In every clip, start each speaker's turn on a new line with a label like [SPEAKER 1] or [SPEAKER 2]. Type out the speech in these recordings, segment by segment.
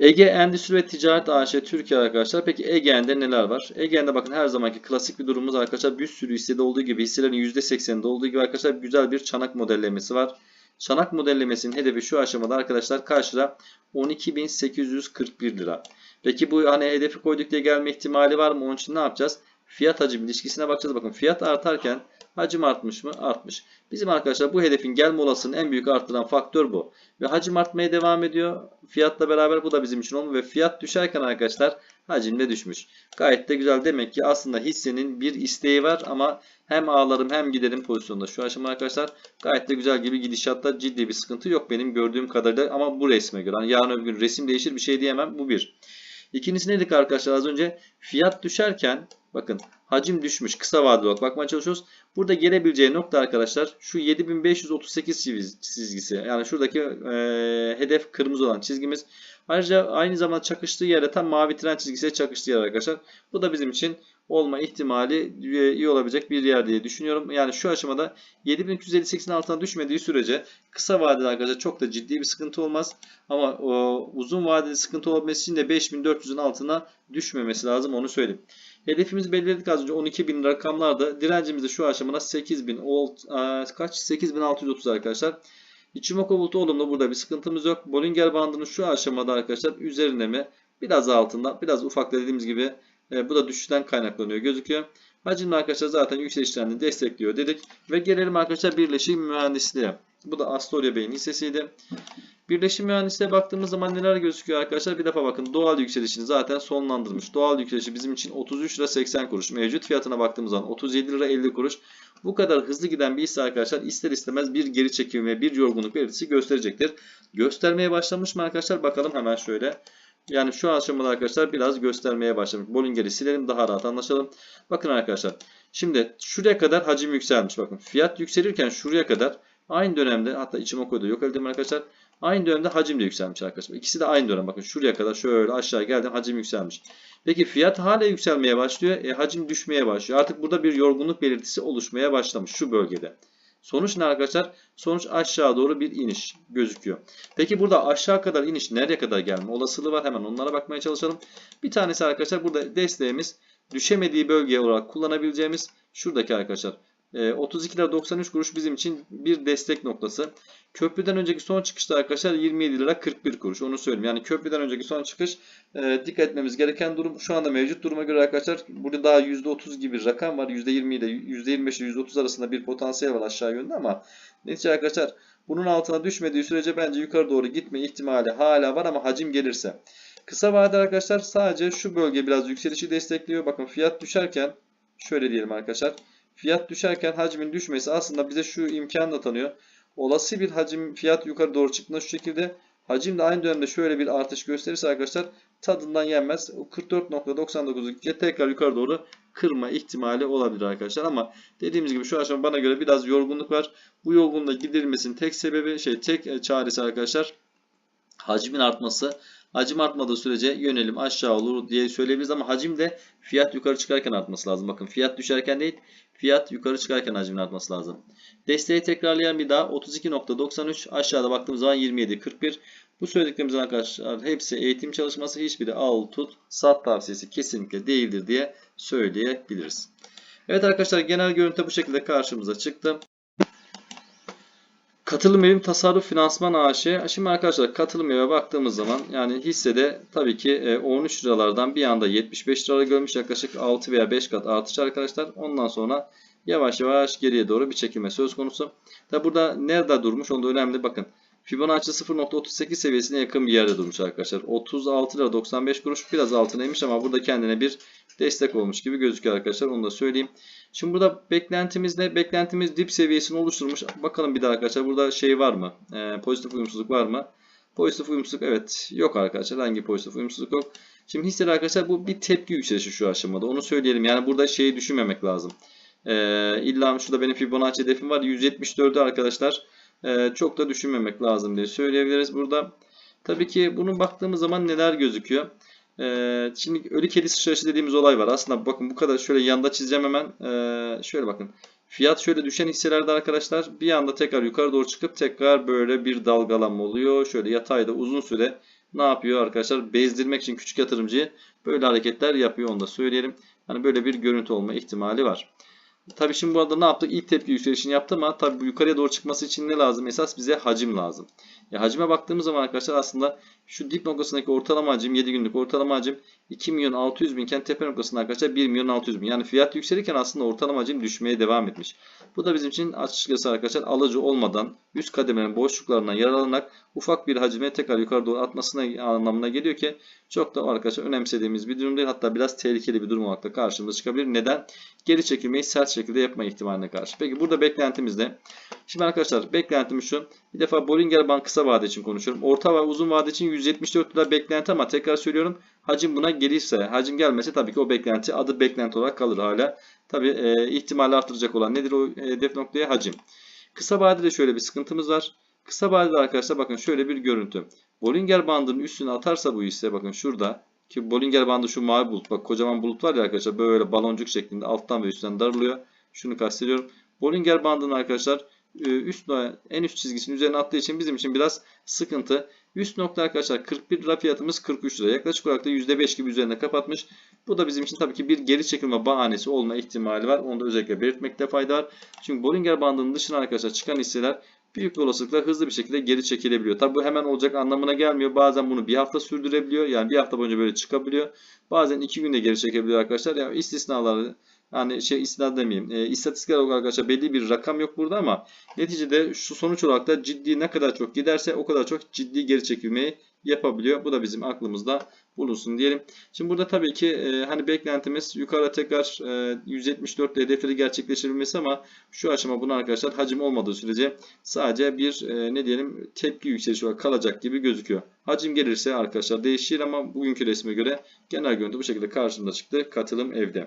[SPEAKER 1] Ege Endüstri ve Ticaret AŞ Türkiye arkadaşlar. Peki Ege'nde neler var? Ege'nde bakın her zamanki klasik bir durumumuz arkadaşlar. Bir sürü hissede olduğu gibi hisselerin %80'inde olduğu gibi arkadaşlar güzel bir çanak modellemesi var. Çanak modellemesinin hedefi şu aşamada arkadaşlar karşıda 12.841 lira. Peki bu hani hedefi koyduk diye gelme ihtimali var mı? Onun için ne yapacağız? Fiyat hacim ilişkisine bakacağız. Bakın fiyat artarken hacim artmış mı? Artmış. Bizim arkadaşlar bu hedefin gelme olasılığını en büyük arttıran faktör bu. Ve hacim artmaya devam ediyor. Fiyatla beraber bu da bizim için olmuyor. Ve fiyat düşerken arkadaşlar hacim de düşmüş. Gayet de güzel. Demek ki aslında hissenin bir isteği var ama hem ağlarım hem giderim pozisyonda. Şu aşama arkadaşlar gayet de güzel gibi gidişatta ciddi bir sıkıntı yok benim gördüğüm kadarıyla. Ama bu resme göre. Yani yarın öbür gün resim değişir bir şey diyemem. Bu bir. İkincisi neydik arkadaşlar az önce? Fiyat düşerken bakın hacim düşmüş. Kısa vadeli olarak bakmaya çalışıyoruz. Burada gelebileceği nokta arkadaşlar şu 7538 çiz- çizgisi. Yani şuradaki e, hedef kırmızı olan çizgimiz. Ayrıca aynı zamanda çakıştığı yere tam mavi tren çizgisiyle çakıştığı yer arkadaşlar. Bu da bizim için olma ihtimali e, iyi olabilecek bir yer diye düşünüyorum. Yani şu aşamada 7358'in altına düşmediği sürece kısa vadeli arkadaşlar çok da ciddi bir sıkıntı olmaz. Ama o, uzun vadeli sıkıntı olabilmesi için de 5400'ün altına düşmemesi lazım onu söyleyeyim. Hedefimizi belirledik az önce 12.000 rakamlarda. Direncimiz de şu aşamada 8000 volt e, kaç 8630 arkadaşlar. Ichimoku bulutu olumlu burada bir sıkıntımız yok. Bollinger bandının şu aşamada arkadaşlar üzerine mi biraz altında biraz ufak dediğimiz gibi e, bu da düşüşten kaynaklanıyor gözüküyor. Hacimli arkadaşlar zaten yükseliş trendini destekliyor dedik. Ve gelelim arkadaşlar birleşim mühendisliğe. Bu da Astoria Bey'in hissesiydi. Birleşim mühendisliğe baktığımız zaman neler gözüküyor arkadaşlar? Bir defa bakın doğal yükselişini zaten sonlandırmış. Doğal yükselişi bizim için 33 lira 80 kuruş. Mevcut fiyatına baktığımız zaman 37 lira 50 kuruş. Bu kadar hızlı giden bir hisse arkadaşlar ister istemez bir geri çekim ve bir yorgunluk belirtisi gösterecektir. Göstermeye başlamış mı arkadaşlar? Bakalım hemen şöyle. Yani şu aşamada arkadaşlar biraz göstermeye başlamış. Bollinger'i silelim daha rahat anlaşalım. Bakın arkadaşlar. Şimdi şuraya kadar hacim yükselmiş. Bakın fiyat yükselirken şuraya kadar aynı dönemde hatta içime koydu yok edeyim arkadaşlar. Aynı dönemde hacim de yükselmiş arkadaşlar. İkisi de aynı dönem. Bakın şuraya kadar şöyle aşağı geldim hacim yükselmiş. Peki fiyat hala yükselmeye başlıyor. E, hacim düşmeye başlıyor. Artık burada bir yorgunluk belirtisi oluşmaya başlamış şu bölgede. Sonuç ne arkadaşlar? Sonuç aşağı doğru bir iniş gözüküyor. Peki burada aşağı kadar iniş nereye kadar gelme olasılığı var? Hemen onlara bakmaya çalışalım. Bir tanesi arkadaşlar burada desteğimiz düşemediği bölge olarak kullanabileceğimiz şuradaki arkadaşlar. E, 32 lira 93 kuruş bizim için bir destek noktası. Köprüden önceki son çıkışta arkadaşlar 27 lira 41 kuruş. Onu söyleyeyim. Yani köprüden önceki son çıkış e, dikkat etmemiz gereken durum şu anda mevcut duruma göre arkadaşlar burada daha %30 gibi bir rakam var. %20 ile %25 ile %30 arasında bir potansiyel var aşağı yönde ama netice arkadaşlar bunun altına düşmediği sürece bence yukarı doğru gitme ihtimali hala var ama hacim gelirse. Kısa vadeli arkadaşlar sadece şu bölge biraz yükselişi destekliyor. Bakın fiyat düşerken şöyle diyelim arkadaşlar. Fiyat düşerken hacmin düşmesi aslında bize şu imkanı da tanıyor. Olası bir hacim fiyat yukarı doğru çıktığında şu şekilde hacim de aynı dönemde şöyle bir artış gösterirse arkadaşlar tadından yenmez. O 44.99'u tekrar yukarı doğru kırma ihtimali olabilir arkadaşlar ama dediğimiz gibi şu aşama bana göre biraz yorgunluk var. Bu yorgunluğa giderilmesinin tek sebebi şey tek çaresi arkadaşlar hacmin artması. Hacim artmadığı sürece yönelim aşağı olur diye söyleyebiliriz ama hacim de fiyat yukarı çıkarken artması lazım. Bakın fiyat düşerken değil fiyat yukarı çıkarken hacmin artması lazım. Desteği tekrarlayan bir daha 32.93 aşağıda baktığımız zaman 27.41. Bu söylediklerimizin arkadaşlar hepsi eğitim çalışması hiçbiri al tut sat tavsiyesi kesinlikle değildir diye söyleyebiliriz. Evet arkadaşlar genel görüntü bu şekilde karşımıza çıktı. Katılım evim tasarruf finansman AŞ. Şimdi arkadaşlar katılım eve baktığımız zaman yani hissede tabii ki e, 13 liralardan bir anda 75 lira görmüş yaklaşık 6 veya 5 kat artış arkadaşlar. Ondan sonra yavaş yavaş geriye doğru bir çekilme söz konusu. Tabi burada nerede durmuş onu da önemli bakın. Fibonacci 0.38 seviyesine yakın bir yerde durmuş arkadaşlar. 36 lira 95 kuruş biraz altına ama burada kendine bir destek olmuş gibi gözüküyor arkadaşlar. Onu da söyleyeyim. Şimdi burada beklentimiz ne? Beklentimiz dip seviyesini oluşturmuş. Bakalım bir daha arkadaşlar. Burada şey var mı? Ee, pozitif uyumsuzluk var mı? Pozitif uyumsuzluk evet yok arkadaşlar. Hangi pozitif uyumsuzluk yok? Şimdi hisseli arkadaşlar bu bir tepki yükselişi şu aşamada. Onu söyleyelim. Yani burada şeyi düşünmemek lazım. Ee, illa şurada benim Fibonacci hedefim var. 174'ü arkadaşlar. Ee, çok da düşünmemek lazım diye söyleyebiliriz burada. Tabii ki bunun baktığımız zaman neler gözüküyor? Ee, şimdi ölü kedi sıçrayışı dediğimiz olay var. Aslında bakın bu kadar şöyle yanda çizeceğim hemen. Ee, şöyle bakın. Fiyat şöyle düşen hisselerde arkadaşlar bir anda tekrar yukarı doğru çıkıp tekrar böyle bir dalgalanma oluyor. Şöyle yatayda uzun süre ne yapıyor arkadaşlar? Bezdirmek için küçük yatırımcıyı böyle hareketler yapıyor onu da söyleyelim. Hani böyle bir görüntü olma ihtimali var. Tabii şimdi bu arada ne yaptık? İlk tepki yükselişini yaptı ama tabii bu yukarıya doğru çıkması için ne lazım? Esas bize hacim lazım. Ya hacime baktığımız zaman arkadaşlar aslında şu dip noktasındaki ortalama hacim 7 günlük ortalama hacim 2 milyon 600 binken tepe noktasında arkadaşlar 1 milyon 600 bin. Yani fiyat yükselirken aslında ortalama hacim düşmeye devam etmiş. Bu da bizim için açıkçası arkadaşlar alıcı olmadan üst kademelerin boşluklarından yararlanarak ufak bir hacime tekrar yukarı doğru atmasına anlamına geliyor ki çok da arkadaşlar önemsediğimiz bir durum değil. Hatta biraz tehlikeli bir durum olarak da karşımıza çıkabilir. Neden? Geri çekilmeyi sert şekilde yapma ihtimaline karşı. Peki burada beklentimiz ne? Şimdi arkadaşlar beklentimiz şu. Bir defa Bollinger Bank kısa vade için konuşuyorum. Orta ve uzun vade için 174 lira beklenti ama tekrar söylüyorum. Hacim buna gelirse, hacim gelmese tabii ki o beklenti adı beklenti olarak kalır hala. Tabii e, ihtimali artıracak olan nedir o hedef noktaya? Hacim. Kısa vadede şöyle bir sıkıntımız var. Kısa vadede arkadaşlar bakın şöyle bir görüntü. Bollinger bandının üstüne atarsa bu hisse bakın şurada ki Bollinger bandı şu mavi bulut. Bak kocaman bulut var ya arkadaşlar böyle baloncuk şeklinde alttan ve üstten darılıyor. Şunu kastediyorum. Bollinger bandının arkadaşlar e, üst en üst çizgisinin üzerine attığı için bizim için biraz sıkıntı. Üst nokta arkadaşlar 41 lira fiyatımız 43 lira. Yaklaşık olarak da %5 gibi üzerine kapatmış. Bu da bizim için tabii ki bir geri çekilme bahanesi olma ihtimali var. Onu da özellikle belirtmekte fayda var. Çünkü Bollinger bandının dışına arkadaşlar çıkan hisseler büyük olasılıkla hızlı bir şekilde geri çekilebiliyor. Tabi bu hemen olacak anlamına gelmiyor. Bazen bunu bir hafta sürdürebiliyor. Yani bir hafta boyunca böyle çıkabiliyor. Bazen iki günde geri çekebiliyor arkadaşlar. Yani istisnaları yani şey istisna demeyeyim. E, istatistiksel olarak arkadaşlar belli bir rakam yok burada ama neticede şu sonuç olarak da ciddi ne kadar çok giderse o kadar çok ciddi geri çekilmeyi yapabiliyor. Bu da bizim aklımızda bulunsun diyelim. Şimdi burada tabii ki e, hani beklentimiz yukarı tekrar e, 174 hedefleri gerçekleştirilmesi ama şu aşama bunu arkadaşlar hacim olmadığı sürece sadece bir e, ne diyelim tepki yükselişi olarak kalacak gibi gözüküyor. Hacim gelirse arkadaşlar değişir ama bugünkü resme göre genel görüntü bu şekilde karşımda çıktı. Katılım evde.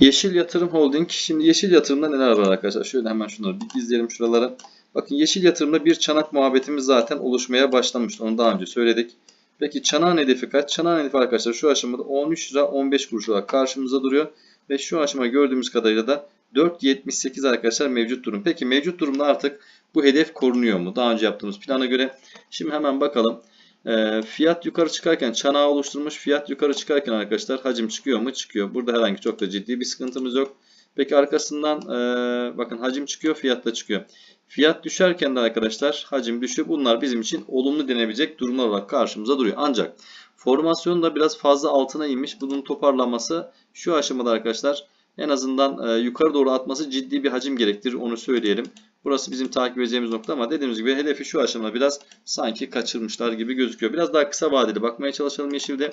[SPEAKER 1] Yeşil Yatırım Holding. Şimdi Yeşil Yatırım'da neler var arkadaşlar? Şöyle hemen şunları bir izleyelim şuralara. Bakın Yeşil Yatırım'da bir çanak muhabbetimiz zaten oluşmaya başlamıştı. Onu daha önce söyledik. Peki çanağın hedefi kaç? Çanağın hedefi arkadaşlar şu aşamada 13 lira 15 kuruş olarak karşımıza duruyor. Ve şu aşama gördüğümüz kadarıyla da 4.78 arkadaşlar mevcut durum. Peki mevcut durumda artık bu hedef korunuyor mu? Daha önce yaptığımız plana göre. Şimdi hemen bakalım. E, fiyat yukarı çıkarken çanağı oluşturmuş. Fiyat yukarı çıkarken arkadaşlar hacim çıkıyor mu? Çıkıyor. Burada herhangi çok da ciddi bir sıkıntımız yok. Peki arkasından e, bakın hacim çıkıyor, fiyat da çıkıyor. Fiyat düşerken de arkadaşlar hacim düşüyor. Bunlar bizim için olumlu denebilecek durumlar olarak karşımıza duruyor. Ancak formasyon da biraz fazla altına inmiş. Bunun toparlanması şu aşamada arkadaşlar en azından e, yukarı doğru atması ciddi bir hacim gerektirir. Onu söyleyelim. Burası bizim takip edeceğimiz nokta ama dediğimiz gibi hedefi şu aşamada biraz sanki kaçırmışlar gibi gözüküyor. Biraz daha kısa vadeli bakmaya çalışalım yeşilde.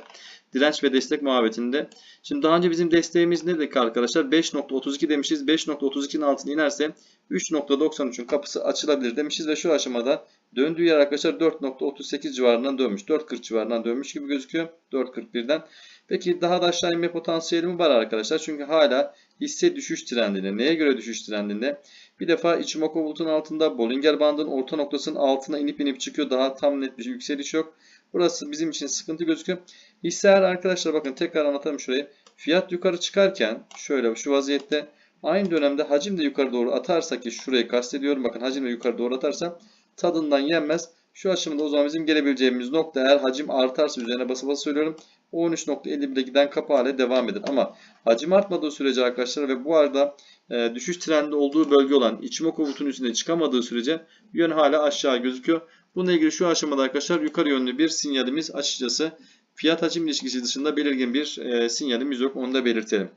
[SPEAKER 1] Direnç ve destek muhabbetinde. Şimdi daha önce bizim desteğimiz ne dedik arkadaşlar? 5.32 demişiz. 5.32'nin altına inerse 3.93'ün kapısı açılabilir demişiz ve şu aşamada döndüğü yer arkadaşlar 4.38 civarından dönmüş. 4.40 civarından dönmüş gibi gözüküyor. 4.41'den. Peki daha da aşağı inme potansiyeli mi var arkadaşlar? Çünkü hala hisse düşüş trendinde. Neye göre düşüş trendinde? Bir defa Ichimoku bulutun altında Bollinger bandının orta noktasının altına inip inip çıkıyor. Daha tam net bir yükseliş yok. Burası bizim için sıkıntı gözüküyor. Hisseler arkadaşlar bakın tekrar anlatalım şurayı. Fiyat yukarı çıkarken şöyle şu vaziyette aynı dönemde hacim de yukarı doğru atarsa ki şurayı kastediyorum. Bakın hacim de yukarı doğru atarsa tadından yenmez. Şu aşamada o zaman bizim gelebileceğimiz nokta eğer hacim artarsa üzerine basa basa söylüyorum. 13.51'de giden kapı hale devam eder. Ama hacim artmadığı sürece arkadaşlar ve bu arada e, düşüş trendi olduğu bölge olan Ichimoku bulutun üstüne çıkamadığı sürece yön hala aşağı gözüküyor. Bununla ilgili şu aşamada arkadaşlar yukarı yönlü bir sinyalimiz açıkçası fiyat hacim ilişkisi dışında belirgin bir e, sinyalimiz yok. Onu da belirtelim.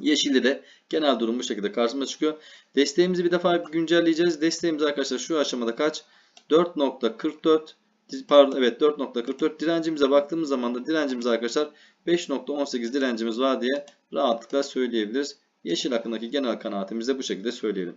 [SPEAKER 1] Yeşilde de genel durum bu şekilde karşımıza çıkıyor. Desteğimizi bir defa güncelleyeceğiz. Desteğimiz arkadaşlar şu aşamada kaç? 4.44 pardon evet 4.44 direncimize baktığımız zaman da direncimiz arkadaşlar 5.18 direncimiz var diye rahatlıkla söyleyebiliriz. Yeşil hakkındaki genel kanaatimizi de bu şekilde söyleyelim.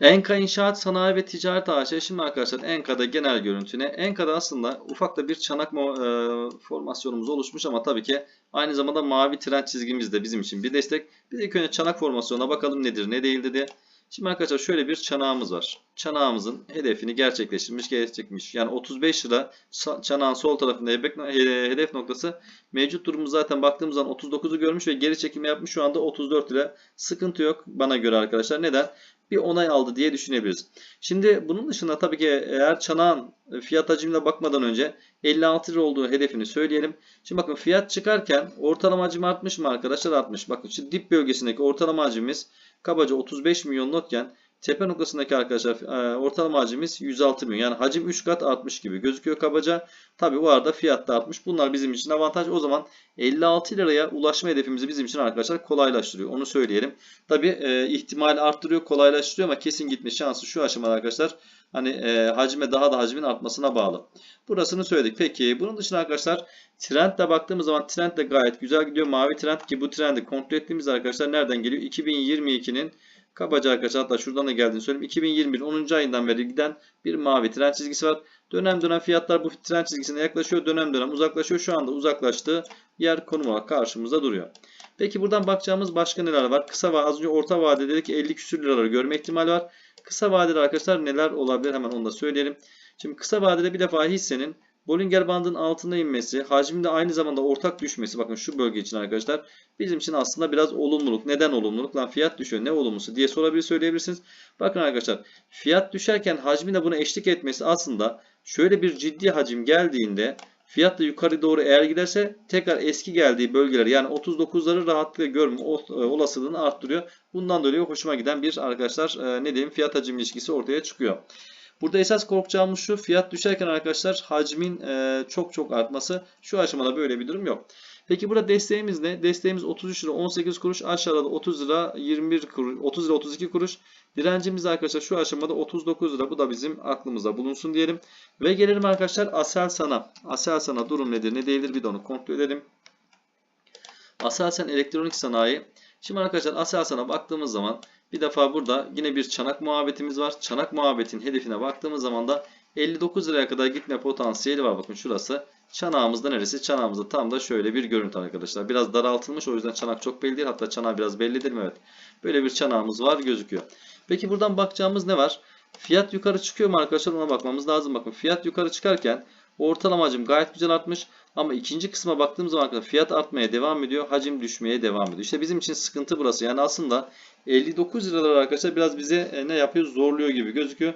[SPEAKER 1] Enka İnşaat Sanayi ve Ticaret AŞ. Şimdi arkadaşlar Enka'da genel görüntüne. Enka'da aslında ufak da bir çanak e, formasyonumuz oluşmuş ama tabii ki aynı zamanda mavi trend çizgimiz de bizim için bir destek. Bir de ilk önce çanak formasyonuna bakalım nedir ne değildi diye. Şimdi arkadaşlar şöyle bir çanağımız var. Çanağımızın hedefini gerçekleştirmiş, gerçekleştirmiş. Yani 35 lira çanağın sol tarafında hedef noktası. Mevcut durumumuz zaten baktığımız zaman 39'u görmüş ve geri çekilme yapmış. Şu anda 34 lira. Sıkıntı yok bana göre arkadaşlar. Neden? bir onay aldı diye düşünebiliriz. Şimdi bunun dışında tabii ki eğer çanağın fiyat hacimine bakmadan önce 56 lira olduğu hedefini söyleyelim. Şimdi bakın fiyat çıkarken ortalama hacim artmış mı arkadaşlar? Artmış. Bakın şu dip bölgesindeki ortalama hacimimiz kabaca 35 milyon notken tepe noktasındaki arkadaşlar e, ortalama hacimimiz 106 milyon. Yani hacim 3 kat artmış gibi gözüküyor kabaca. Tabii bu arada fiyat da artmış. Bunlar bizim için avantaj. O zaman 56 liraya ulaşma hedefimizi bizim için arkadaşlar kolaylaştırıyor. Onu söyleyelim. Tabii e, ihtimali arttırıyor, kolaylaştırıyor ama kesin gitme şansı şu aşamada arkadaşlar hani e, hacme daha da hacmin artmasına bağlı. Burasını söyledik. Peki bunun dışında arkadaşlar trendle baktığımız zaman trend de gayet güzel gidiyor. Mavi trend ki bu trendi kontrol ettiğimiz arkadaşlar nereden geliyor? 2022'nin kabaca arkadaşlar hatta şuradan da geldiğini söyleyeyim. 2021 10. ayından beri giden bir mavi trend çizgisi var. Dönem dönem fiyatlar bu trend çizgisine yaklaşıyor. Dönem dönem uzaklaşıyor. Şu anda uzaklaştığı yer konum olarak karşımıza duruyor. Peki buradan bakacağımız başka neler var? Kısa ve az önce orta vadede dedik 50 küsür liraları görme ihtimali var. Kısa vadede arkadaşlar neler olabilir hemen onu da söyleyelim. Şimdi kısa vadede bir defa hissenin Bollinger bandının altına inmesi, hacminde aynı zamanda ortak düşmesi bakın şu bölge için arkadaşlar bizim için aslında biraz olumluluk. Neden olumluluk? Lan fiyat düşüyor ne olumlusu diye sorabilir söyleyebilirsiniz. Bakın arkadaşlar fiyat düşerken hacmin de buna eşlik etmesi aslında şöyle bir ciddi hacim geldiğinde fiyat da yukarı doğru eğer giderse tekrar eski geldiği bölgeler yani 39'ları rahatlıkla görme olasılığını arttırıyor. Bundan dolayı hoşuma giden bir arkadaşlar e, ne diyeyim fiyat hacim ilişkisi ortaya çıkıyor. Burada esas korkacağımız şu fiyat düşerken arkadaşlar hacmin e, çok çok artması. Şu aşamada böyle bir durum yok. Peki burada desteğimiz ne? Desteğimiz 33 lira 18 kuruş. Aşağıda da 30 lira 21 kuruş, 30 lira 32 kuruş. Direncimiz arkadaşlar şu aşamada 39 lira. Bu da bizim aklımızda bulunsun diyelim. Ve gelelim arkadaşlar Aselsan'a. Aselsan'a durum nedir ne değildir bir de onu kontrol edelim. Aselsan elektronik sanayi. Şimdi arkadaşlar Aselsan'a baktığımız zaman bir defa burada yine bir çanak muhabbetimiz var. Çanak muhabbetin hedefine baktığımız zaman da 59 liraya kadar gitme potansiyeli var. Bakın şurası. Çanağımızda neresi? Çanağımızda tam da şöyle bir görüntü arkadaşlar. Biraz daraltılmış o yüzden çanak çok belli değil. Hatta çanağı biraz bellidir mi? Evet. Böyle bir çanağımız var gözüküyor. Peki buradan bakacağımız ne var? Fiyat yukarı çıkıyor mu arkadaşlar? Ona bakmamız lazım. Bakın fiyat yukarı çıkarken ortalama hacim gayet güzel artmış. Ama ikinci kısma baktığımız zaman fiyat artmaya devam ediyor. Hacim düşmeye devam ediyor. İşte bizim için sıkıntı burası. Yani aslında 59 liralar arkadaşlar biraz bize e, ne yapıyor? Zorluyor gibi gözüküyor.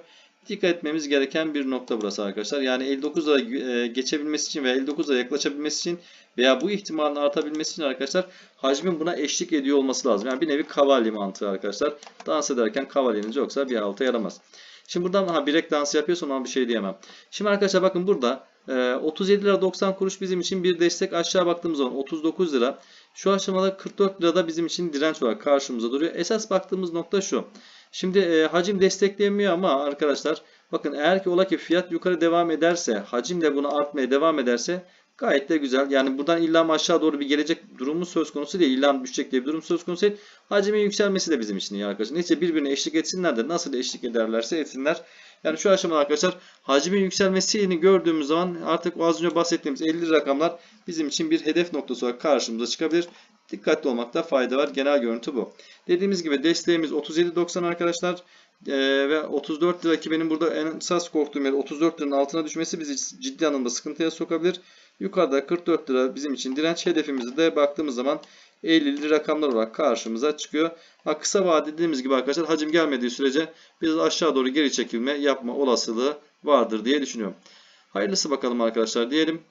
[SPEAKER 1] Dikkat etmemiz gereken bir nokta burası arkadaşlar. Yani 59 lira e, geçebilmesi için veya 59 lira yaklaşabilmesi için veya bu ihtimalin artabilmesi için arkadaşlar hacmin buna eşlik ediyor olması lazım. Yani bir nevi kavalye mantığı arkadaşlar. Dans ederken kavalyeniz yoksa bir alta yaramaz. Şimdi buradan ha bilek dansı yapıyorsam ama bir şey diyemem. Şimdi arkadaşlar bakın burada 37 lira 90 kuruş bizim için bir destek. Aşağı baktığımız zaman 39 lira. Şu aşamada 44 lirada bizim için direnç olarak karşımıza duruyor. Esas baktığımız nokta şu. Şimdi e, hacim desteklemiyor ama arkadaşlar bakın eğer ki ola ki fiyat yukarı devam ederse hacim de buna artmaya devam ederse gayet de güzel. Yani buradan illa aşağı doğru bir gelecek durumu söz konusu değil. İlla düşecek diye bir durum söz konusu değil. Hacimin yükselmesi de bizim için iyi arkadaşlar. Neyse birbirine eşlik etsinler de nasıl eşlik ederlerse etsinler. Yani şu aşamada arkadaşlar hacmin yükselmesini gördüğümüz zaman artık az önce bahsettiğimiz 50 rakamlar bizim için bir hedef noktası olarak karşımıza çıkabilir. Dikkatli olmakta fayda var. Genel görüntü bu. Dediğimiz gibi desteğimiz 37.90 arkadaşlar. Ee, ve 34 lira ki benim burada en esas korktuğum yer 34 liranın altına düşmesi bizi ciddi anlamda sıkıntıya sokabilir. Yukarıda 44 lira bizim için direnç hedefimizi de baktığımız zaman 50'li rakamlar olarak karşımıza çıkıyor. Ha, kısa vade dediğimiz gibi arkadaşlar hacim gelmediği sürece biraz aşağı doğru geri çekilme yapma olasılığı vardır diye düşünüyorum. Hayırlısı bakalım arkadaşlar diyelim.